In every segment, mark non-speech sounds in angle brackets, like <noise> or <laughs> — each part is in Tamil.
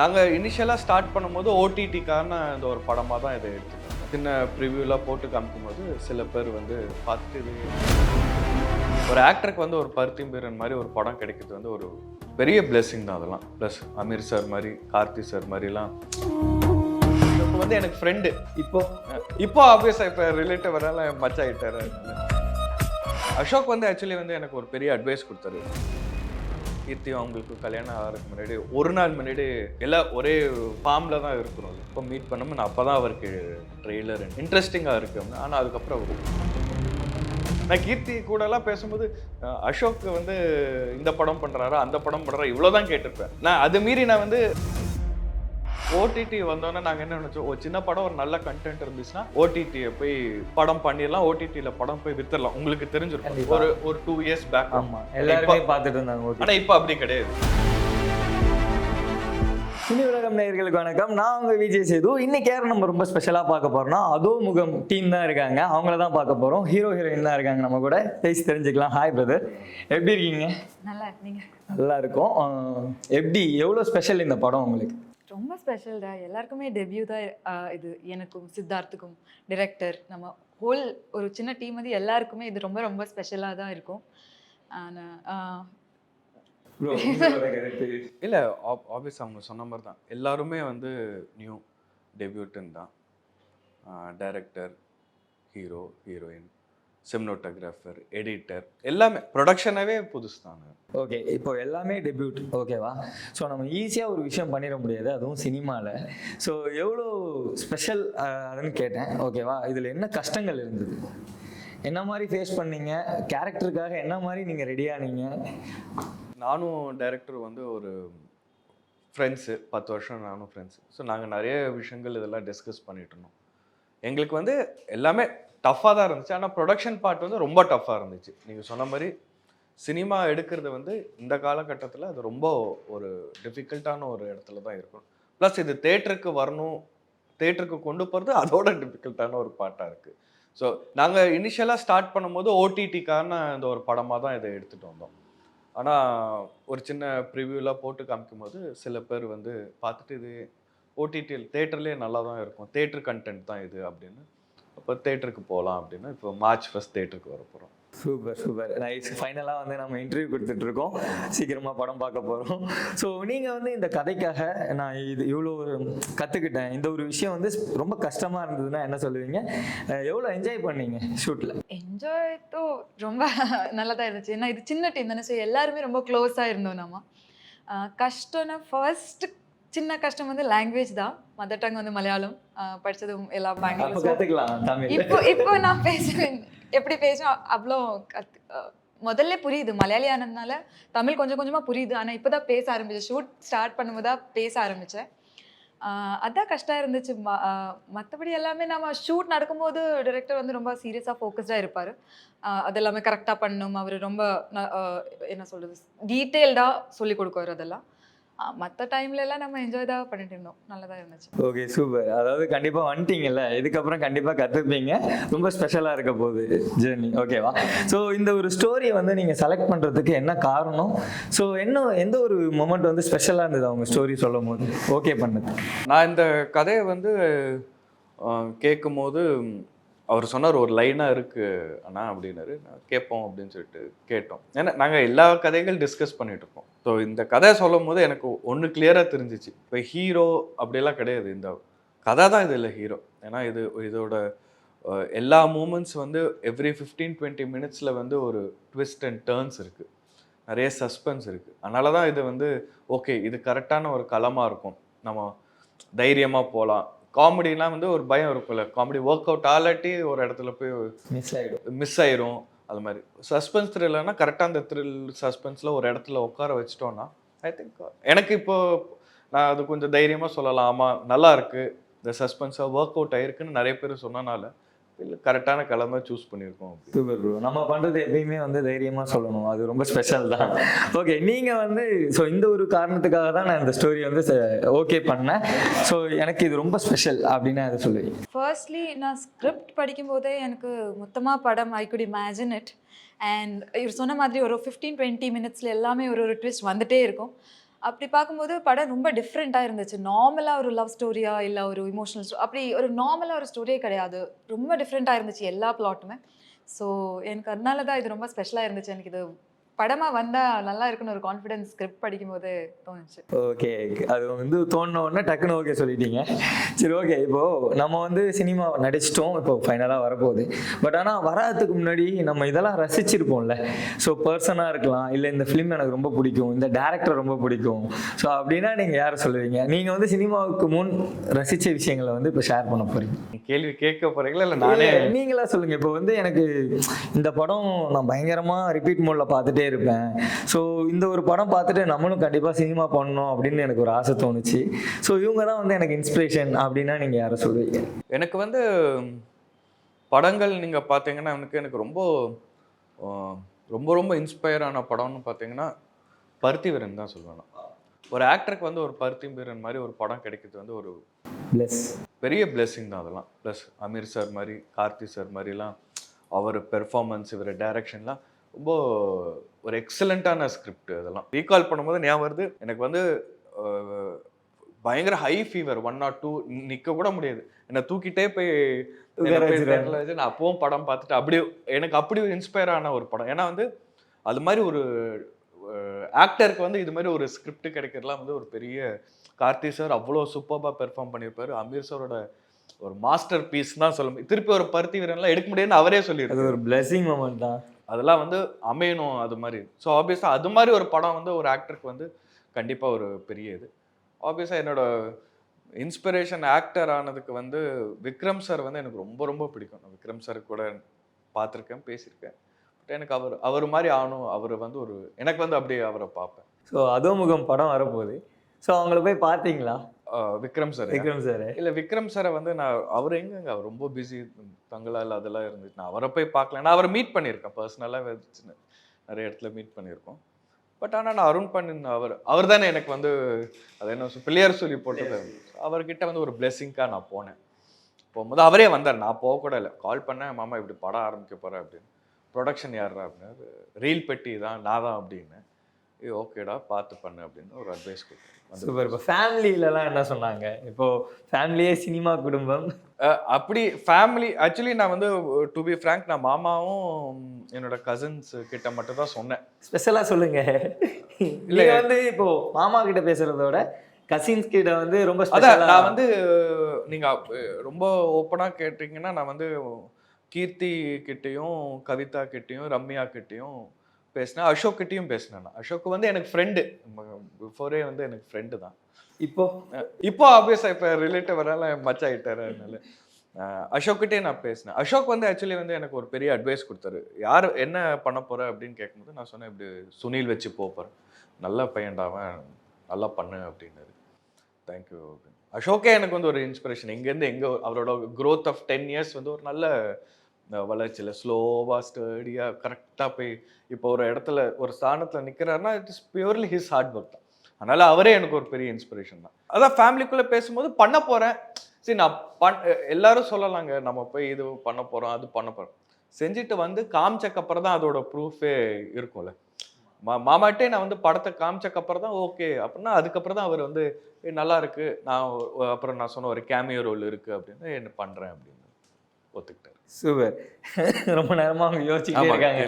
நாங்கள் இனிஷியலாக ஸ்டார்ட் பண்ணும்போது ஓடிடிக்கான இந்த ஒரு படமாக தான் இதை எடுத்துக்கிட்டோம். சின்ன ப்ரிவியூலாம் போட்டு காமிக்கும்போது சில பேர் வந்து பார்த்துட்டு இது ஒரு ஆக்டருக்கு வந்து ஒரு பருத்திம்பீரன் மாதிரி ஒரு படம் கிடைக்கிறது வந்து ஒரு பெரிய பிளெஸிங் தான் அதெல்லாம். ப்ளஸ் அமீர் சார் மாதிரி கார்த்தி சார் மாதிரிலாம். இப்போ வந்து எனக்கு ஃப்ரெண்டு இப்போ? இப்போ ஆப்வியஸாக இப்போ ரிலேட்டிவ் வரனால மச்சா ஆகிட்டாரு அசோக் வந்து ஆக்சுவலி வந்து எனக்கு ஒரு பெரிய அட்வைஸ் கொடுத்தாரு. கீர்த்தியும் அவங்களுக்கு கல்யாணம் ஆகிறதுக்கு முன்னாடி ஒரு நாள் முன்னாடி எல்லாம் ஒரே ஃபார்மில் தான் இருக்கிறோம். இப்போ மீட் பண்ணோம் நான் அப்போ தான் அவருக்கு ட்ரெய்லர் இன்ட்ரெஸ்டிங்காக இருக்கு ஆனால் அதுக்கப்புறம் அவரு நான் கீர்த்தி கூடலாம் பேசும்போது அசோக் வந்து இந்த படம் பண்ணுறாரா அந்த படம் பண்ணுறாரா இவ்வளோ தான் கேட்டிருப்பேன். நான் அது மீறி நான் வந்து ஓடிடி வந்தோன்னே நாங்கள் என்ன நினச்சோம்? ஒரு சின்ன படம் ஒரு நல்ல கண்டென்ட் இருந்துச்சுன்னா ஓடிடியை போய் படம் பண்ணிடலாம் ஓடிடியில் படம் போய் வித்துடலாம். உங்களுக்கு தெரிஞ்சிருக்கும். ஒரு ஒரு டூ இயர்ஸ் பேக் ஆமா. எல்லாருமே பார்த்துட்டு இருந்தாங்க ஓகே ஆனால் இப்போ அப்படி கிடையாது. சினி உலகம் நேயர்களுக்கு வணக்கம். நான் உங்க விஜய் சேது. இன்னைக்கு யார் நம்ம ரொம்ப ஸ்பெஷலாக பார்க்க போறோம்னா அதோ முகம் டீம் தான் இருக்காங்க. அவங்கள தான் பார்க்க போறோம். ஹீரோ ஹீரோயின் தான் இருக்காங்க நம்ம கூட. பேசி தெரிஞ்சுக்கலாம். ஹாய் பிரதர் எப்படி இருக்கீங்க? நல்லா நீங்க? நல்லா இருக்கும். எப்படி? எவ்வளோ ஸ்பெஷல் இந்த படம் உங்களுக்கு? ரொம்ப ஸ்பெஷல் தான் எல்லாருக்குமே டெபியூ தான் இது. எனக்கும் சித்தார்த்துக்கும் டிரெக்டர் நம்ம ஹோல் ஒரு சின்ன டீம் வந்து எல்லாருக்குமே இது ரொம்ப ரொம்ப ஸ்பெஷலாக தான் இருக்கும். ஆனால் இல்லை ஆப்வியஸ் அவங்க சொன்ன மாதிரி தான். எல்லாருமே வந்து நியூ டெபியூட்டன் தான். Director hero heroine cinematographer editor எல்லாமே. ப்ரொடக்ஷனாகவே புதுசு தான் ஓகே இப்போ எல்லாமே டெபியூட் ஓகேவா ஸோ நம்ம ஈஸியாக ஒரு விஷயம் பண்ணிட முடியாது. அதுவும் சினிமாவில் ஸோ எவ்வளோ ஸ்பெஷல் அதுன்னு கேட்டேன். ஓகேவா இதில் என்ன கஷ்டங்கள் இருந்தது? என்ன மாதிரி ஃபேஸ் பண்ணீங்க? கேரக்டருக்காக என்ன மாதிரி நீங்கள் ரெடி ஆனீங்க? நானும் டைரக்டர் வந்து ஒரு ஃப்ரெண்ட்ஸு பத்து வருஷம் நானும் ஃப்ரெண்ட்ஸு ஸோ நாங்கள் நிறைய விஷயங்கள் இதெல்லாம் டிஸ்கஸ் பண்ணிட்டு இருந்தோம். எங்களுக்கு வந்து எல்லாமே டஃப்பாக தான் இருந்துச்சு. ஆனால் ப்ரொடக்ஷன் பார்ட் வந்து ரொம்ப டஃப்பாக இருந்துச்சு. நீங்கள் சொன்ன மாதிரி சினிமா எடுக்கிறது வந்து இந்த காலகட்டத்தில் அது ரொம்ப ஒரு டிஃபிகல்ட்டான ஒரு இடத்துல தான் இருக்கும். ப்ளஸ் இது தேட்டருக்கு வரணும் தேட்டருக்கு கொண்டு போகிறது அதோட டிஃபிகல்ட்டான ஒரு பாட்டாக இருக்குது ஸோ நாங்கள் இனிஷியலாக ஸ்டார்ட் பண்ணும்போது ஓடிடிக்கான இந்த ஒரு படமாக தான் இதை எடுத்துகிட்டு வந்தோம். ஆனால் ஒரு சின்ன ப்ரிவியூலாம் போட்டு காமிக்கும்போது சில பேர் வந்து பார்த்துட்டு இது ஓடிடியில் தேட்டர்லேயே நல்லா தான் இருக்கும். தேட்டர் கண்டென்ட் தான் இது அப்படின்னு அப்போ தேட்டருக்கு போகலாம் அப்படின்னு இப்போ மார்ச் ஃபஸ்ட் தேட்டருக்கு வர போகிறோம் சூப்பர் சூப்பர் நைஸ் ஃபைனலாக வந்து நம்ம இன்டர்வியூ கொடுத்துட்ருக்கோம் சீக்கிரமாக படம் பார்க்க போகிறோம் ஸோ நீங்கள் வந்து இந்த கதைக்காக நான் இது இவ்வளோ கற்றுக்கிட்டேன் இந்த ஒரு விஷயம் வந்து ரொம்ப கஷ்டமாக இருந்ததுன்னா என்ன சொல்லுவீங்க? எவ்வளோ என்ஜாய் பண்ணீங்க ஷூட்டில் என்ஜாய் தோ ரொம்ப நல்லா தான் இருந்துச்சு. ஏன்னா இது சின்ன டீம் தானே ஸோ எல்லாருமே ரொம்ப க்ளோஸாக இருந்தோம் நம்ம. கஷ்டம்னா ஃபர்ஸ்ட் சின்ன கஷ்டம் வந்து லாங்குவேஜ் தான். மதர் டங் வந்து மலையாளம். படிச்சதும் எல்லாம் தமிழ். இப்போ இப்போ நான் பேசுவேன் எப்படி பேசுவேன் அவ்வளோ முதல்ல புரியுது. மலையாளி ஆனதுனால தமிழ் கொஞ்சம் கொஞ்சமாக புரியுது. ஆனால் இப்போ தான் பேச ஆரம்பிச்சேன். ஷூட் ஸ்டார்ட் பண்ணும்போது தான் பேச ஆரம்பித்தேன் அதான் கஷ்டம் இருந்துச்சு. மற்றபடி எல்லாமே நம்ம ஷூட் நடக்கும்போது டைரக்டர் வந்து ரொம்ப சீரியஸாக ஃபோக்கஸ்டாக இருப்பார். அது எல்லாமே கரெக்டாக பண்ணணும். அவர் ரொம்ப என்ன சொல்கிறது டீட்டெயில்டாக சொல்லி கொடுக்குவார் அதெல்லாம். மற்ற டைம்ல எல்லாம் நம்ம என்ஜாய் தான் பண்ணிட்டு இருந்தோம். நல்லா தான் இருந்துச்சு. ஓகே சூப்பர் அதாவது கண்டிப்பாக வந்துட்டீங்கல்ல? இதுக்கப்புறம் கண்டிப்பாக கற்றுப்பீங்க ரொம்ப ஸ்பெஷலாக இருக்க போகுது ஜேர்னி ஓகேவா ஸோ இந்த ஒரு ஸ்டோரியை வந்து நீங்கள் செலக்ட் பண்ணுறதுக்கு என்ன காரணம்? ஸோ என்ன எந்த ஒரு மொமெண்ட் வந்து ஸ்பெஷலாக இருந்தது அவங்க ஸ்டோரி சொல்லும் போது? ஓகே பண்ணது நான் இந்த கதையை வந்து கேட்கும் போது அவர் சொன்னார் ஒரு லைனாக இருக்குது அண்ணா அப்படின்னாரு. கேட்போம் அப்படின்னு சொல்லிட்டு கேட்டோம். ஏன்னா நாங்கள் எல்லா கதைகள் டிஸ்கஸ் பண்ணிட்டு இருக்கோம் ஸோ இந்த கதையை சொல்லும் போது எனக்கு ஒன்று கிளியராக தெரிஞ்சிச்சு. இப்போ ஹீரோ அப்படியெல்லாம் கிடையாது. இந்த கதை தான் இது இல்லை ஹீரோ ஏன்னா இது இதோட எல்லா மூமெண்ட்ஸ் வந்து எவ்ரி ஃபிஃப்டீன் டுவெண்ட்டி மினிட்ஸில் வந்து ஒரு ட்விஸ்ட் அண்ட் டேர்ன்ஸ் இருக்குது நிறைய சஸ்பென்ஸ் இருக்குது அதனால தான் இது வந்து ஓகே இது கரெக்டான ஒரு களமாக இருக்கும். நம்ம தைரியமாக போகலாம் காமெடிலாம் வந்து ஒரு பயம் இருக்கும்ல. காமெடி ஒர்க் அவுட் ஆலாட்டி ஒரு இடத்துல போய் மிஸ் ஆகிடும் மிஸ் ஆயிரும். அது மாதிரி. சஸ்பென்ஸ் த்ரில்லர்னா கரெக்டாக அந்த த்ரில் சஸ்பென்ஸில் ஒரு இடத்துல உட்கார வச்சிட்டோன்னா ஐ திங்க் எனக்கு இப்போ நான் அது கொஞ்சம் தைரியமாக சொல்லலாம். ஆமாம் நல்லா இருக்கு. இந்த சஸ்பென்ஸாக ஒர்க் அவுட் ஆயிருக்குன்னு நிறைய பேர் சொன்னனால இல்லை கரெக்டான கிழமை சூஸ் பண்ணியிருக்கோம் சூப்பர் ப்ரோ நம்ம பண்ணுறது எப்பயுமே வந்து தைரியமாக சொல்லணும். அது ரொம்ப ஸ்பெஷல் தான். ஓகே நீங்கள் வந்து ஸோ இந்த ஒரு காரணத்துக்காக தான் நான் இந்த ஸ்டோரி வந்து ஓகே பண்ணேன். ஸோ எனக்கு இது ரொம்ப ஸ்பெஷல் அப்படின்னு அதை சொல்லுவீங்க ஃபர்ஸ்ட்லி நான் ஸ்கிரிப்ட் படிக்கும்போதே எனக்கு மொத்தமாக படம் I could imagine it and இவர் சொன்ன மாதிரி ஒரு ஃபிஃப்டீன் டுவெண்ட்டி மினிட்ஸில் எல்லாமே ஒரு ஒரு ட்விஸ்ட் வந்துட்டே இருக்கும். அப்படி பார்க்கும்போது படம் ரொம்ப டிஃப்ரெண்ட்டாக இருந்துச்சு. நார்மலாக ஒரு லவ் ஸ்டோரியா இல்லை ஒரு இமோஷனல் ஸ்டோ அப்படி ஒரு நார்மலாக ஒரு ஸ்டோரியே கிடையாது. ரொம்ப டிஃப்ரெண்ட்டாக இருந்துச்சு எல்லா பிளாட்டுமே ஸோ எனக்கு அதனால தான் இது ரொம்ப ஸ்பெஷலாக இருந்துச்சு. எனக்கு இது படமாக வந்தால் நல்லா இருக்குன்னு ஒரு கான்ஃபிடன்ஸ் ஸ்கிரிப்ட் படிக்கும்போது தோணுச்சு. ஓகே அது வந்து தோணுன உடனே டக்குன்னு ஓகே சொல்லிட்டீங்க. சரி ஓகே இப்போ நம்ம வந்து சினிமா நடிச்சிட்டோம். இப்போ ஃபைனலாக வரப்போகுது. பட் ஆனால் வராதுக்கு முன்னாடி நம்ம இதெல்லாம் ரசிச்சிருப்போம்ல. ஸோ பர்சனாக இருக்கலாம். இல்லை இந்த ஃபிலிம் எனக்கு ரொம்ப பிடிக்கும். இந்த டேரக்டர் ரொம்ப பிடிக்கும். ஸோ அப்படின்னா நீங்கள் யாரை சொல்லுவீங்க? நீங்கள் வந்து சினிமாவுக்கு முன் ரசித்த விஷயங்களை வந்து இப்போ ஷேர் பண்ண போகிறீங்க கேள்வி கேட்க போறீங்களா? இல்லை நானே நீங்களா சொல்லுங்க. இப்போ வந்து எனக்கு இந்த படம் நான் பயங்கரமா ரிப்பீட் மோட்ல பார்த்துட்டே இருப்பேன் ஸோ இந்த ஒரு படம் பார்த்துட்டு நம்மளும் கண்டிப்பா சினிமா பண்ணணும் அப்படின்னு எனக்கு ஒரு ஆசை தோணுச்சு. ஸோ இவங்க தான் வந்து எனக்கு இன்ஸ்பிரேஷன் அப்படின்னா நீங்க யாரை சொல்லுவீங்க? எனக்கு வந்து படங்கள் நீங்கள் பார்த்தீங்கன்னா எனக்கு எனக்கு ரொம்ப ரொம்ப ரொம்ப இன்ஸ்பயர் ஆன படம்னு பார்த்தீங்கன்னா பருத்தி வீரன் தான் சொல்லுவேன் நான். ஒரு ஆக்டருக்கு வந்து ஒரு பருத்தி வீரன் மாதிரி ஒரு படம் கிடைக்கிறது வந்து ஒரு பிளஸ் பெரிய blessing தான் அதெல்லாம். ப்ளஸ் அமீர் சார் மாதிரி கார்த்தி சார் மாதிரிலாம் அவர் பெர்ஃபார்மன்ஸ் இவர் டைரக்ஷன்லாம் ரொம்ப ஒரு எக்ஸலண்ட்டான ஸ்கிரிப்ட் அதெல்லாம். ரீகால் பண்ணும்போது ஞாபகம் வருது எனக்கு வந்து பயங்கர high fever one not two நிற்க கூட முடியாது. என்னை தூக்கிட்டே போய் நான் அப்பவும் படம் பார்த்துட்டு அப்படியே எனக்கு அப்படி ஒரு இன்ஸ்பயர் ஆன ஒரு படம். ஏன்னா வந்து அது மாதிரி ஒரு ஆக்டருக்கு வந்து இது மாதிரி ஒரு ஸ்கிரிப்ட் கிடைக்கிறதுலாம் வந்து ஒரு பெரிய கார்த்தி சார் அவ்வளோ சூப்பராக பெர்ஃபார்ம் பண்ணியிருப்பாரு. அமீர் சாரோட ஒரு மாஸ்டர் பீஸ் தான் சொல்ல திருப்பி ஒரு பருத்தி வீரன்லாம் எடுக்க முடியும்னு அவரே சொல்லியிருக்காரு. ஒரு பிளெஸிங் மூமெண்ட் தான். அதெல்லாம் வந்து அமையணும் அது மாதிரி. ஸோ ஆப்வியஸாக அது மாதிரி ஒரு படம் வந்து ஒரு ஆக்டருக்கு வந்து கண்டிப்பாக ஒரு பெரிய இது. ஆப்வியஸாக என்னோட இன்ஸ்பிரேஷன் ஆக்டர் ஆனதுக்கு வந்து விக்ரம் சார் வந்து எனக்கு ரொம்ப ரொம்ப பிடிக்கும். நான் விக்ரம் சார் கூட பார்த்துருக்கேன் பேசியிருக்கேன். பட் எனக்கு அவர் அவர் மாதிரி ஆகணும் அவர் வந்து ஒரு எனக்கு வந்து அப்படியே அவரை பார்ப்பேன். ஸோ அதோமுகம் படம் வரப்போகுது. ஸோ அவங்கள போய் பார்த்தீங்களா? விக்ரம் சார் விக்ரம் சார் இல்ல விக்ரம் சாரை வந்து நான் அவர் எங்கங்க? அவர் ரொம்ப பிஸி தங்களால் அதெல்லாம் இருந்துச்சு நான் அவரை போய் பார்க்கல. நான் அவரை மீட் பண்ணியிருக்கேன். பர்சனலாக நிறைய இடத்துல மீட் பண்ணியிருக்கோம். பட் ஆனால் நான் அருண் பண்ணின் அவர் அவர் தானே எனக்கு வந்து அது என்ன சொல்~ பிள்ளையார் சொல்லி போட்டது. அவர்கிட்ட வந்து ஒரு பிளெஸ்ஸிங்காக நான் போனேன். போகும்போது அவரே வந்தார். நான் போக கூட இல்லை. கால் பண்ணேன் மாமா இப்படி படம் ஆரம்பிக்க போகிறேன் அப்படின்னு. ப்ரொடக்ஷன் யாரா அப்படின்னாரு ரீல் பெட்டி தான் நான் தான் அப்படின்னு. ஏ ஓகேடா பார்த்து பண்ணு அப்படின்னு ஒரு அட்வைஸ் கொடுத்தேன். சூப்பர் இப்போ ஃபேமிலியிலலாம் என்ன சொன்னாங்க? இப்போ ஃபேமிலியே சினிமா குடும்பம். அப்படி ஃபேமிலி ஆக்சுவலி நான் வந்து டு பி ஃப்ரேங்க் நான் மாமாவும் என்னோட கசின்ஸ் கிட்ட மட்டும் தான் சொன்னேன். ஸ்பெஷலா சொல்லுங்க. இல்ல வந்து இப்போ மாமா கிட்ட பேசுறதோட கசின்ஸ் கிட்ட வந்து ரொம்ப அதான் நான் வந்து நீங்க அஹ், ரொம்ப ஓப்பனா கேட்டிங்கன்னா நான் வந்து கீர்த்தி கிட்டேயும் கவிதா கிட்டேயும் ரம்யா கிட்டேயும் பேசினேன். அசோக்கிட்டையும் பேசினேன் நான். அசோக் வந்து எனக்கு ஃப்ரெண்டு பிஃபோரே வந்து எனக்கு ஃப்ரெண்டு தான். இப்போ இப்போ ஆப்வியஸாக இப்போ ரிலேட்டிவ் வரனால மச்ச ஆகிட்டாரு அதனால. அசோக்கிட்டே நான் பேசினேன். அசோக் வந்து ஆக்சுவலி வந்து எனக்கு ஒரு பெரிய அட்வைஸ் கொடுத்தாரு. யார் என்ன பண்ண போகிற அப்படின்னு கேட்கும்போது நான் சொன்னேன் இப்படி சுனில் வச்சு போகிறேன் நல்ல பையன்டாவன் நல்லா பண்ணு அப்படின்னாரு. தேங்க்யூ அப்படின்னு அசோக்கே எனக்கு வந்து ஒரு இன்ஸ்பிரேஷன் இங்கேருந்து எங்கே அவரோட க்ரோத் ஆஃப் டென் இயர்ஸ் வந்து ஒரு நல்ல வளர்ச்சியில் ஸ்லோவாக ஸ்டடியாக கரெக்டாக போய் இப்போ ஒரு இடத்துல ஒரு ஸ்தானத்தில் நிற்கிறாருன்னா it is purely his hard work தான். அதனால் அவரே எனக்கு ஒரு பெரிய இன்ஸ்பிரேஷன் தான். அதான் ஃபேமிலிக்குள்ளே பேசும்போது பண்ண போகிறேன் சரி நான் பண் எல்லாரும் சொல்லலாங்க நம்ம போய் இது பண்ண போகிறோம் அது பண்ண போகிறோம் செஞ்சுட்டு வந்து காமிச்சக்கப்புறம் தான் அதோட ப்ரூஃபே இருக்கும்ல. மா மாமாட்டே நான் வந்து படத்தை காமிச்சக்கப்புறம் தான் ஓகே அப்படின்னா அதுக்கப்புறம் தான் அவர் வந்து நல்லா இருக்கு. நான் அப்புறம் நான் சொன்ன ஒரு கேமியோ ரோல் இருக்குது அப்படின்னு என்ன பண்ணுறேன் அப்படின்னு ஒத்துக்கிட்டேன் சூப்பர் ரொம்ப நேரமா அவங்க யோசிச்சுட்டே இருக்காங்க.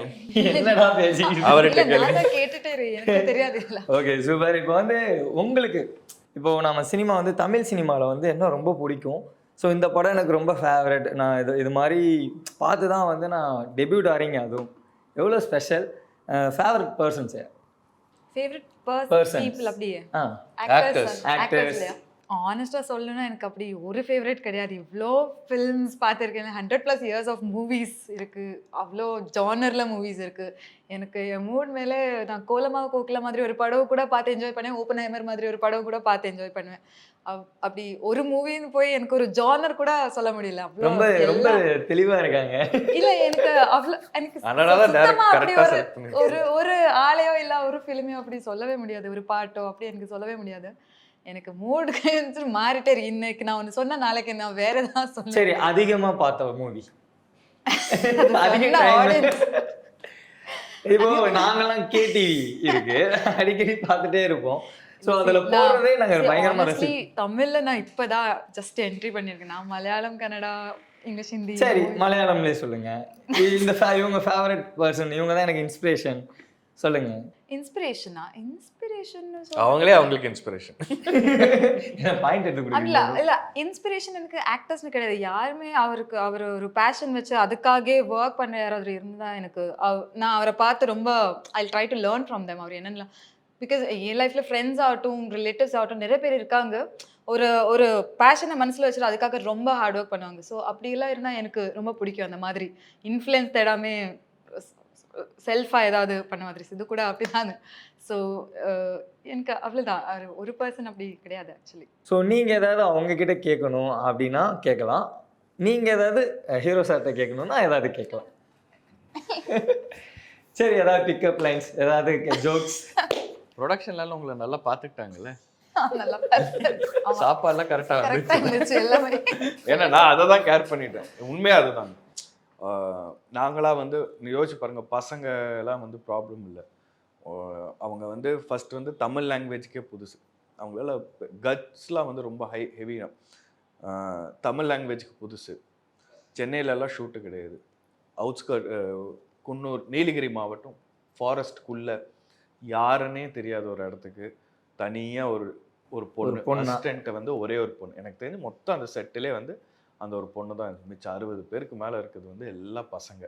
என்னடா பேசிக்கிட்டு அவர்கிட்ட தெரியாது இல்ல. ஓகே சூப்பர் இப்போ வந்து உங்களுக்கு இப்போ நம்ம சினிமா வந்து தமிழ் சினிமாவில் வந்து என்ன ரொம்ப பிடிக்கும்? ஸோ இந்த படம் எனக்கு ரொம்ப ஃபேவரட் நான் இது இது மாதிரி பார்த்து தான் வந்து நான் டெபியூட் ஆறீங்க அதுவும். எவ்வளோ special favourite persons favourite. Person people அப்படியே. ஆக்டர்ஸ். ஆக்டர்ஸ் ஆனஸ்டா சொல்லணும்னா எனக்கு அப்படி ஒரு ஃபேவரட் கிடையாது. இவ்வளோ ஃபில்ம்ஸ் பார்த்துருக்கேன் hundred plus years of movies இருக்கு. அவ்வளோ ஜானரில் மூவிஸ் இருக்கு. எனக்கு என் மூட் மேலே நான் கோலமா கோக்கில மாதிரி ஒரு படம் கூட பார்த்து என்ஜாய் பண்ணேன் ஓப்பன் ஹேமர் மாதிரி ஒரு படம் கூட பார்த்து என்ஜாய் பண்ணுவேன். அப்படி ஒரு மூவின்னு போய் எனக்கு ஒரு ஜானர் கூட சொல்ல முடியல. ரொம்ப ரொம்ப தெளிவாக இருக்காங்க. இல்ல எனக்கு அவ்வளோ எனக்கு <laughs> அப்படி ஒரு. ஒரு ஒரு ஆளையோ இல்ல ஒரு ஃபிலிமையோ அப்படி சொல்லவே முடியாது. ஒரு பாட்டோ அப்படி எனக்கு சொல்லவே முடியாது. எனக்கு <laughs> மூடு மாறிட்டே இருக்கு. இன்னைக்கு நான் ஒன்று சொன்ன நாளைக்கு நான் வேற ஏதாவது சொல்லுவேன். சரி அதிகமாக பார்த்த மூவி. இப்போ நாங்கெல்லாம் கேடிவி இருக்கு. <laughs> அடிக்கடி பார்த்துட்டே இருப்போம். ஸோ அதில் போடுறதே நாங்கள் பயங்கரமாக ரசி தமிழ்ல நான் இப்பதான் ஜஸ்ட் என்ட்ரி பண்ணியிருக்கேன். நான் மலையாளம் கன்னடா இங்கிலீஷ் ஹிந்தி சரி மலையாளம்லேயே சொல்லுங்க. இந்த இவங்க ஃபேவரட் பர்சன் இவங்க தான் எனக்கு இன்ஸ்பிரேஷன் சொல்லுங்க. இன்ஸ்பிரேஷனா இன்ஸ்பிரேஷன் அவங்களே அவங்களுக்கு இன்ஸ்பிரேஷன் <laughs> பாயிண்ட் எடுத்து இல்ல இல்ல இன்ஸ்பிரேஷன் எனக்கு ஆக்டர்ஸ்னு கிடையாது. யாருமே அவருக்கு அவர் ஒரு பேஷன் வச்சு அதுக்காகவே ஒர்க் பண்ண யாராவது இருந்தா எனக்கு அவ- நான் அவரை பார்த்து ரொம்ப I try to learn from them அவர் என்னென்ன பிகாஸ் என் லைஃப்ல ஃப்ரெண்ட்ஸ் ஆகட்டும் ரிலேட்டிவ்ஸ் ஆகட்டும் நிறைய பேர் இருக்காங்க. ஒரு ஒரு பேஷனை மனசுல வச்சுட்டு அதுக்காக ரொம்ப ஹார்ட் ஒர்க் பண்ணுவாங்க. ஸோ அப்படிலாம் இருந்தா எனக்கு ரொம்ப பிடிக்கும் அந்த மாதிரி. இன்ஃப்ளூயன்ஸ் தேடாமே செல்ஃபாக ஏதாவது பண்ண மாதிரி இது கூட அப்படிதான். ஸோ எனக்கு அவ்வளோதான் ஒரு பர்சன் அப்படி கிடையாது ஆக்சுவலி ஸோ நீங்கள் ஏதாவது அவங்க கிட்ட கேட்கணும் அப்படின்னா கேட்கலாம். நீங்கள் ஏதாவது ஹீரோ சார்கிட்ட கேட்கணும்னா ஏதாவது கேட்கலாம். <laughs> சரி ஏதாவது பிக்கப் லைன்ஸ் ஏதாவது ஜோக்ஸ் ப்ரொடக்ஷன்ல உங்களை நல்லா பார்த்துக்கிட்டாங்கல்ல. <laughs> சாப்பாடுலாம் கரெக்டாக இருந்துச்சு எல்லாமே. ஏன்னா நான் அதை தான் கேர் பண்ணிட்டேன். உண்மையாக அதுதான். ஆஹ் நாங்களா வந்து யோசிச்சு பாருங்க பசங்க எல்லாம் வந்து ப்ராப்ளம் இல்லை. அவங்க வந்து ஃபர்ஸ்ட் வந்து தமிழ் லாங்குவேஜ்க்கே புதுசு. அவங்களால கட்ஸ்லாம் வந்து ரொம்ப ஹை ஹெவி தமிழ் லாங்குவேஜ்க்கு புதுசு. சென்னையிலலாம் ஷூட்டு கிடையாது. அவுட்ஸ்கர்ட் குன்னூர் நீலகிரி மாவட்டம் ஃபாரஸ்ட்குள்ளே யாருன்னே தெரியாத ஒரு இடத்துக்கு தனியாக ஒரு ஒரு பொண்ணு பொண்ணா? வந்து ஒரே ஒரு பொண்ணு. எனக்கு தெரிஞ்சு மொத்தம் அந்த செட்டிலே வந்து அந்த ஒரு பொண்ணு தான் மிச்சம் அறுபது பேருக்கு மேலே இருக்கிறது வந்து எல்லா பசங்க.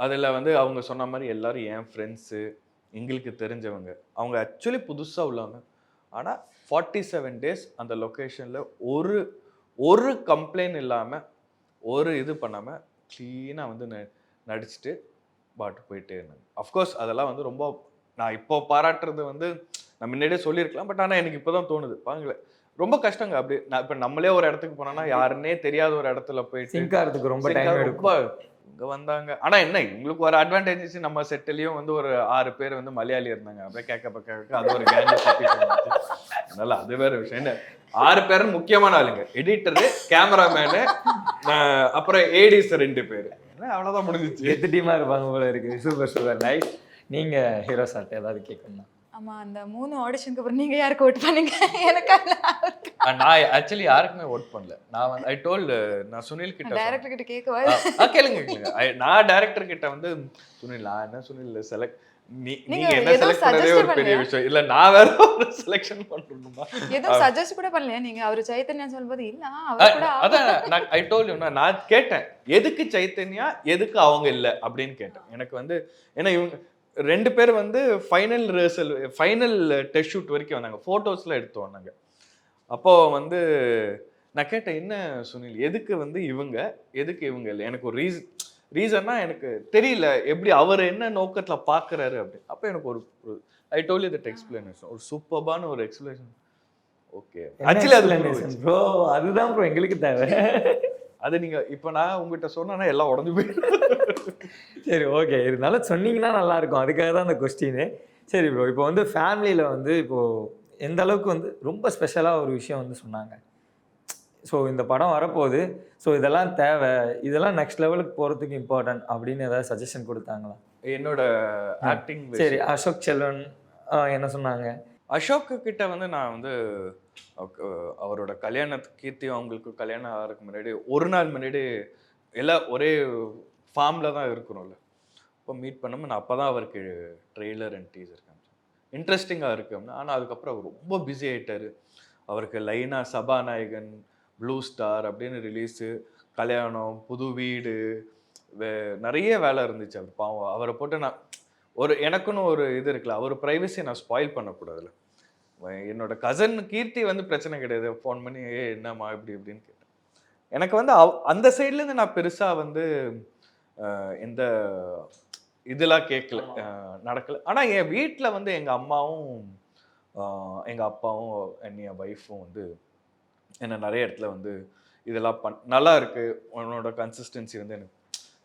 அதில் வந்து அவங்க சொன்ன மாதிரி எல்லோரும் என் ஃப்ரெண்ட்ஸு எங்களுக்கு தெரிஞ்சவங்க. அவங்க ஆக்சுவலி புதுசாக உள்ளவங்க. ஆனால் ஃபார்ட்டி செவன் டேஸ் அந்த லொக்கேஷனில் ஒரு ஒரு கம்ப்ளைண்ட் இல்லாமல் ஒரு இது பண்ணாமல் க்ளீனாக வந்து ந நடிச்சுட்டு பாட்டு போயிட்டே இருந்தாங்க. அஃப்கோர்ஸ் அதெல்லாம் வந்து ரொம்ப நான் இப்போ பாராட்டுறது வந்து நான் முன்னாடியே சொல்லியிருக்கலாம் பட் ஆனால் எனக்கு இப்போ தான் தோணுது. பாருங்களேன். ரொம்ப கஷ்டங்க. அப்படி நான் இப்போ நம்மளே ஒரு இடத்துக்கு போனோம்னா யாருன்னே தெரியாத ஒரு இடத்துல போயிட்டு சிங்க் ஆகிறதுக்கு ரொம்ப டைம் எடுக்கும். இங்க வந்தாங்க. ஆனா என்ன இவங்களுக்கு ஒரு அட்வான்டேஜ் நம்ம செட்டிலையும் வந்து ஒரு ஆறு பேர் வந்து மலையாளி இருந்தாங்க. அப்படியே கேட்க கேட்க அது ஒரு கேங்க அதனால அது வேற விஷயம். என்ன ஆறு பேர் முக்கியமான ஆளுங்க. எடிட்டரு கேமராமேனு அப்புறம் ஏடிஸ் ரெண்டு பேர். என்ன அவ்வளவுதான் முடிஞ்சிச்சு. எத்து டீமாக இருப்பாங்க போல இருக்கு. சூப்பர் சூப்பர் நைஸ் நீங்கள் ஹீரோ சார்ட்ட ஏதாவது கேட்கணும்னா ஆமா அந்த மூணு ஆடிஷனுக்கு அப்புறம் நீங்க யாருக்கு ஓட் பண்ணீங்க? <laughs> எனக்கு நான் ஆக்சுவலி யாருக்குமே ஒர்க் பண்ணல. நான் வந்து ஐ டோல்டு நான் சுனில் கிட்ட. டைரக்டர் கிட்ட கேட்கவா? கேளுங்க கேளுங்க. நான் டைரக்டர் கிட்ட வந்து சுனில் நான் என்ன சுனில் செலக்ட் நீ நீங்க என்ன செலக்ட் பண்ணதே ஒரு பெரிய? விஷயம். இல்ல நான் வேற ஒரு செலெக்ஷன் பண்ணணுமா? எதுவும் சஜஸ்ட் கூட பண்ணலையா நீங்க? அவர் சைத்தன்யா சொல்லும்போது இல்ல அவர் கூட அதான் நான் ஐ டோல் நான் கேட்டேன். எதுக்கு சைத்தன்யா எதுக்கு அவங்க இல்ல? அப்படின்னு கேட்டேன். எனக்கு வந்து ஏன்னா இவங்க ரெண்டு பேர் வந்து final rehearsal final test shoot வரைக்கும் வந்தாங்க. ஃபோட்டோஸ்லாம் எடுத்து வந்தாங்க. அப்போ வந்து நான் கேட்டேன் என்ன சுனில் எதுக்கு வந்து இவங்க எதுக்கு இவங்க இல்லை? எனக்கு ஒரு ரீசன் ரீசன்னா எனக்கு தெரியல எப்படி அவர் என்ன நோக்கத்துல பார்க்கறாரு அப்படி. அப்போ எனக்கு ஒரு ஐ டோல் தட் எக்ஸ்பிளனேஷன் ஒரு சூப்பர்பான ஒரு எக்ஸ்பிளனேஷன் ஓகே ஆக்சுவலி அது புரிஞ்சுச்சு. ப்ரோ அதுதான் ப்ரோ எங்களுக்கு தேவை. அது நீங்க இப்ப நான் உங்ககிட்ட சொன்னா எல்லாம் உடஞ்சு போயிடும். சரி ஓகே இருந்தாலும் சொன்னீங்கன்னா நல்லா இருக்கும் அதுக்காக தான் அந்த கொஸ்டின் சரி ப்ரோ இப்போ வந்து ஃபேமிலியில் வந்து இப்போ எந்த அளவுக்கு வந்து ரொம்ப ஸ்பெஷலாக ஒரு விஷயம் வந்து சொன்னாங்க. ஸோ இந்த படம் வரப்போகுது. ஸோ இதெல்லாம் தேவை. இதெல்லாம் நெக்ஸ்ட் லெவலுக்கு போகிறதுக்கு இம்பார்ட்டன்ட் அப்படின்னு ஏதாவது சஜஷன் கொடுத்தாங்களா? என்னோட ஆக்டிங் சரி அசோக் செல்வன் என்ன சொன்னாங்க? அசோக்கு கிட்ட வந்து நான் வந்து அவரோட கல்யாணத்துக்கு கீர்த்தி அவங்களுக்கு கல்யாணம் ஆகிறதுக்கு முன்னாடி ஒரு நாள் முன்னாடி எல்லாம் ஒரே ஃபார்மில் தான் இருக்கிறோம்ல இப்போ மீட் பண்ணோம் நான் அப்போ தான் அவருக்கு ட்ரெய்லர் அண்ட் டீசர் காமிச்சேன். இன்ட்ரெஸ்டிங்காக இருக்கு அப்படின்னா. ஆனால் அதுக்கப்புறம் அவர் ரொம்ப பிஸி ஆகிட்டார் அவருக்கு லைனா சபாநாயகன் ப்ளூ ஸ்டார் அப்படின்னு ரிலீஸு கல்யாணம் புது வீடு வே- நிறைய வேலை இருந்துச்சு. அவர் பாவம். அவரை போட்டு நான் ஒரு எனக்குன்னு ஒரு இது இருக்குல்ல அவர் ப்ரைவசியை நான் ஸ்பாயில் பண்ணக்கூடாதுல்ல. என்னோட கசன் கீர்த்தி வந்து பிரச்சனை கிடையாது. ஃபோன் பண்ணி ஏ என்னம்மா இப்படி இப்படின்னு கேட்டேன். எனக்கு வந்து அவ் அந்த சைட்லேருந்து நான் பெருசாக வந்து எந்த இதெல்லாம் கேட்கல. நடக்கல. ஆனால் என் வீட்டில் வந்து எங்கள் அம்மாவும் எங்கள் அப்பாவும் என் ஒய்ஃபும் வந்து என்ன நிறைய இடத்துல வந்து இதெல்லாம் பண் நல்லா இருக்கு. உன்னோட கன்சிஸ்டன்சி வந்து எனக்கு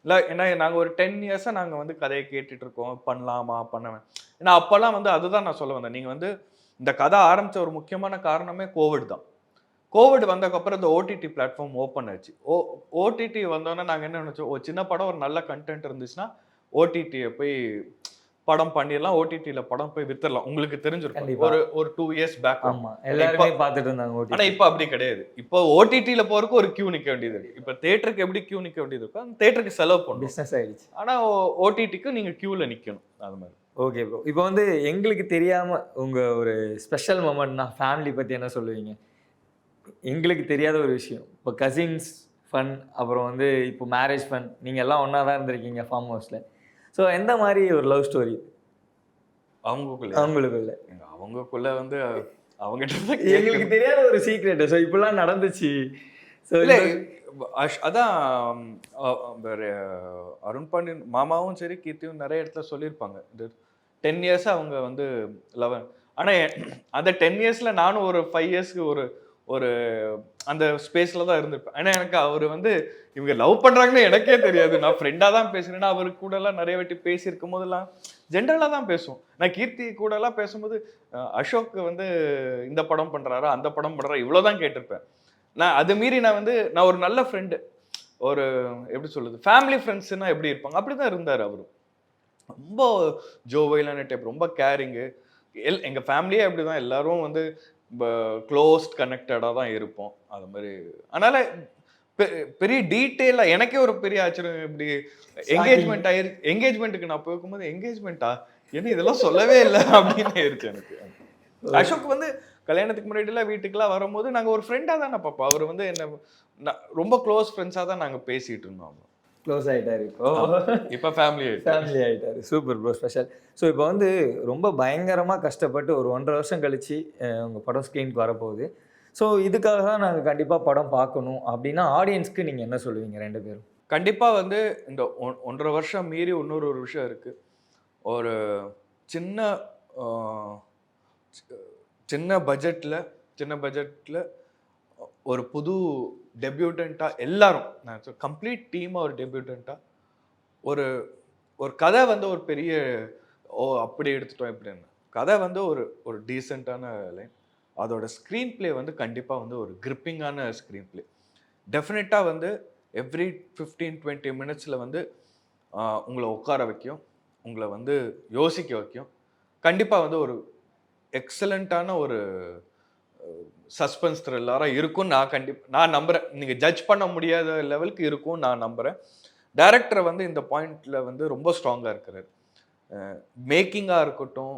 இல்லை ஏன்னா நாங்கள் ஒரு டென் இயர்ஸாக நாங்கள் வந்து கதையை கேட்டுட்டு இருக்கோம். பண்ணலாமா பண்ணவேன் ஏன்னா அப்போல்லாம் வந்து அதுதான் நான் சொல்ல வந்தேன். நீங்கள் வந்து இந்த கதை ஆரம்பித்த ஒரு முக்கியமான காரணமே கோவிட் தான். கோவிட் வந்ததுக்கப்புறம் இந்த ஓடிடி பிளாட்ஃபார்ம் ஓப்பன் ஆச்சு ஓ ஓடிடி வந்தோன்னே நாங்கள் என்ன நினச்சோம்? ஒரு சின்ன படம் ஒரு நல்ல கண்டென்ட் இருந்துச்சுன்னா ஓடிடியை போய் படம் பண்ணிடலாம். ஓடிடியில் படம் போய் வித்துடலாம். உங்களுக்கு தெரிஞ்சிருக்கும். ஒரு ஒரு டூ இயர்ஸ் பேக் எல்லாருமே பார்த்துட்டு இருந்தாங்க ஆனா ஓடி இப்போ அப்படி கிடையாது. இப்போ ஓடிடியில் போறதுக்கு ஒரு கியூ நிக்க வேண்டியது இருக்கு. இப்போ தேட்டருக்கு எப்படி கியூ நிக்க வேண்டியது இருக்கோ அந்த தேட்டருக்கு செலவு பண்ணணும் பிஸ்னஸ் ஆயிடுச்சு. ஆனா ஓடிடிக்கு நீங்க கியூல நிக்கணும். அது மாதிரி. ஓகே ப்ரோ இப்போ வந்து எங்களுக்கு தெரியாம உங்க ஒரு ஸ்பெஷல் மூமெண்ட்னா ஃபேமிலி பத்தி என்ன சொல்லுவீங்க? எங்களுக்கு தெரியாத ஒரு விஷயம். இப்போ கசின்ஸ் ஃபன் அப்புறம் வந்து இப்போ மேரேஜ் ஃபன் நீங்க எல்லாம் ஒண்ணா தான் இருந்திருக்கீங்க ஃபார்ம் ஹவுஸ்ல ஸோ எந்த மாதிரி ஒரு லவ் ஸ்டோரி அவங்களுக்குள்ள. அவங்களுக்குள்ள. அவங்களுக்குள்ள வந்து அவங்ககிட்ட எங்களுக்கு தெரியாத ஒரு சீக்ரெட் ஸோ இப்படிலாம் நடந்துச்சு. ஸோ இல்ல அதான் அருண் பாண்டியன் மாமாவும் சரி கீர்த்தியும் நிறைய இடத்துல சொல்லியிருப்பாங்க. டென் இயர்ஸ் அவங்க வந்து லெவன் ஆனால் அந்த டென் இயர்ஸில் நானும் ஒரு ஃபைவ் இயர்ஸ்க்கு ஒரு ஒரு அந்த ஸ்பேஸில் தான் இருந்திருப்பேன். ஆனால் எனக்கு அவர் வந்து இவங்க லவ் பண்ணுறாங்கன்னு எனக்கே தெரியாது. நான் ஃப்ரெண்டாக தான் பேசுகிறேன்னா அவர் கூடலாம் நிறைய வாட்டி பேசியிருக்கும் போதெல்லாம் ஜென்ரலாக தான் பேசுவோம். நான் கீர்த்தி கூடலாம் பேசும்போது அசோக் வந்து இந்த படம் பண்ணுறாரா அந்த படம் பண்ணுறா இவ்வளோ தான் கேட்டிருப்பேன். நான் அது மீறி நான் வந்து நான் ஒரு நல்ல ஃப்ரெண்டு ஒரு எப்படி சொல்லுது ஃபேமிலி ஃப்ரெண்ட்ஸுன்னா எப்படி இருப்பாங்க? அப்படி தான் இருந்தார் அவரும் ரொம்ப ஜோவைலான டைப் ரொம்ப கேரிங்கு எல் எங்கள் ஃபேமிலியே அப்படிதான். எல்லாரும் வந்து க்ளோஸ்ட் கனெக்டடாக தான் இருப்போம். அது மாதிரி. அதனால பெ- பெரிய டீட்டெயிலாக எனக்கே ஒரு பெரிய ஆச்சரியம் இப்படி என்கேஜ்மெண்ட் ஆயிரு என்கேஜ்மெண்ட்டுக்கு நான் போகும்போது என்கேஜ்மெண்ட்டா என்ன இதெல்லாம் சொல்லவே இல்லை அப்படின்னு ஆயிருச்சு எனக்கு. அசோக் வந்து கல்யாணத்துக்கு முன்னாடிலாம் வீட்டுக்குலாம் வரும்போது நாங்கள் ஒரு ஃப்ரெண்டாக தானே பார்ப்போம் அவர் வந்து என்ன நான் ரொம்ப க்ளோஸ் ஃப்ரெண்ட்ஸாக தான் நாங்கள் பேசிட்டு இருந்தோம். க்ளோஸ் ஆயிட்டாரு இப்போ. இப்போ ஃபேமிலி ஃபேமிலி ஆயிட்டாரு. சூப்பர் ப்ரோ ஸ்பெஷல் ஸோ இப்போ வந்து ரொம்ப பயங்கரமாக கஷ்டப்பட்டு ஒரு ஒன்றரை வருஷம் கழிச்சு அஹ், உங்க படம் ஸ்க்ரீனுக்கு வரப்போகுது. ஸோ இதுக்காக தான் நாங்கள் கண்டிப்பாக படம் பார்க்கணும் அப்படின்னா ஆடியன்ஸ்க்கு நீங்கள் என்ன சொல்லுவீங்க ரெண்டு பேரும்? கண்டிப்பாக வந்து இந்த ஒன்- ஒன்றரை வருஷம் மீறி இன்னொரு ஒரு விஷயம் இருக்கு. ஒரு சின்ன சின்ன பட்ஜெட்டில் சின்ன பட்ஜெட்டில் ஒரு புது டெபியூட்டண்ட்டாக எல்லாரும் நான் கம்ப்ளீட் டீமாக ஒரு டெபியூட்டண்ட்டாக ஒரு ஒரு கதை வந்து ஒரு பெரிய ஓ அப்படி எடுத்துட்டோம் இப்படின்னு கதை வந்து ஒரு ஒரு டீசெண்டான லைன் அதோட ஸ்க்ரீன் ப்ளே வந்து கண்டிப்பாக வந்து ஒரு கிரிப்பிங்கான ஸ்க்ரீன் ப்ளே டெஃபினட்டாக வந்து எவ்ரி ஃபிஃப்டீன் டுவெண்ட்டி மினிட்ஸில் வந்து உங்களை உட்கார வைக்கும் உங்களை வந்து யோசிக்க வைக்கும். கண்டிப்பாக வந்து ஒரு எக்ஸலண்ட்டான ஒரு சஸ்பென்ஸ் த்ரில்லராக இருக்கும்னு நான் கண்டிப்பாக நான் நம்புகிறேன் நீங்கள் ஜட்ஜ் பண்ண முடியாத லெவலுக்கு இருக்கும் நான் நம்புகிறேன் டேரக்டரை வந்து இந்த பாயிண்டில் வந்து ரொம்ப ஸ்ட்ராங்காக இருக்கிறார். மேக்கிங்காக இருக்கட்டும்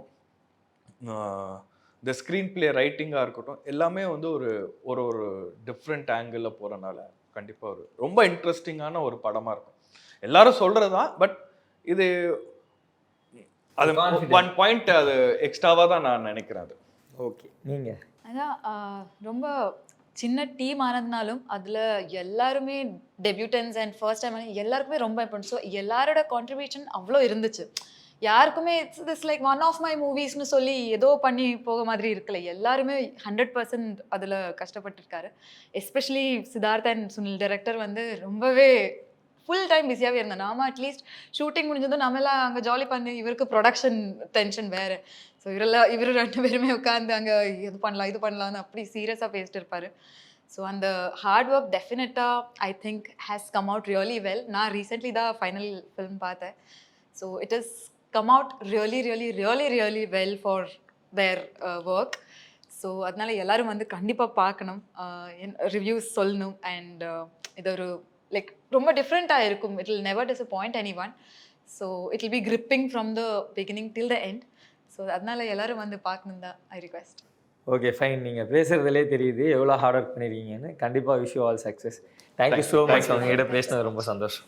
இந்த ஸ்க்ரீன் ப்ளே ரைட்டிங்காக இருக்கட்டும் எல்லாமே வந்து ஒரு ஒரு ஒரு டிஃப்ரெண்ட் ஆங்கிளில் போகிறனால கண்டிப்பாக ஒரு ரொம்ப இன்ட்ரெஸ்டிங்கான ஒரு படமாக இருக்கும். எல்லாரும் சொல்கிறது தான் பட் இது அது. ஒன் பாயிண்ட் அது எக்ஸ்ட்ராவாக தான் நான் நினைக்கிறேன் அது. ஓகே நீங்கள் அதான் ரொம்ப சின்ன டீம் ஆனதுனாலும் அதில் எல்லாருமே டெபியூட்டன்ஸ் அண்ட் ஃபர்ஸ்ட் டைம் எல்லாருக்குமே ரொம்ப இம்பார்ட்டன்ட் ஸோ எல்லாரோட கான்ட்ரிபியூஷன் அவ்வளோ இருந்துச்சு. யாருக்குமே it's this like one of my மூவிஸ்னு சொல்லி ஏதோ பண்ணி போக மாதிரி இருக்கல. எல்லாருமே ஹண்ட்ரட் பர்சன்ட் அதில் கஷ்டப்பட்டிருக்காரு. Especially Siddharth and Sunil director வந்து ரொம்பவே ஃபுல் டைம் பிஸியாகவே இருந்தேன். நாம அட்லீஸ்ட் ஷூட்டிங் முடிஞ்சதும் நம்மளாம் அங்கே ஜாலி பண்ணி இவருக்கு ப்ரொடக்ஷன் டென்ஷன் வேறு. ஸோ இவரெல்லாம் இவர் ரெண்டு பேருமே உட்காந்து அங்கே இது பண்ணலாம் இது பண்ணலாம்னு அப்படி சீரியஸாக பேசிட்டு இருப்பார். ஸோ அந்த ஹார்ட் ஒர்க் டெஃபினட்டாக I think has come out really well நான் ரீசெண்ட்லி தான் ஃபைனல் ஃபிலிம் பார்த்தேன். So it is come out really really really really well for their work so அதனால எல்லாரும் வந்து கண்டிப்பாக பார்க்கணும். Uh, ரிவ்யூஸ் சொல்லணும். அண்ட் uh, இது ஒரு லைக் ரொம்ப டிஃப்ரெண்ட்டாக இருக்கும். It will never disappoint any one so it will be gripping from the beginning till the end so அதனால எல்லாரும் வந்து பார்க்கணும் தான் ஐ ரிக்வெஸ்ட் ஓகே ஃபைன் நீங்கள் பேசுகிறதுலே தெரியுது. எவ்வளோ ஹார்ட் ஒர்க் பண்ணியிருக்கீங்கன்னு கண்டிப்பாக wish you all success thank you so much Thank you. உங்ககிட்ட பேசினது ரொம்ப சந்தோஷம்.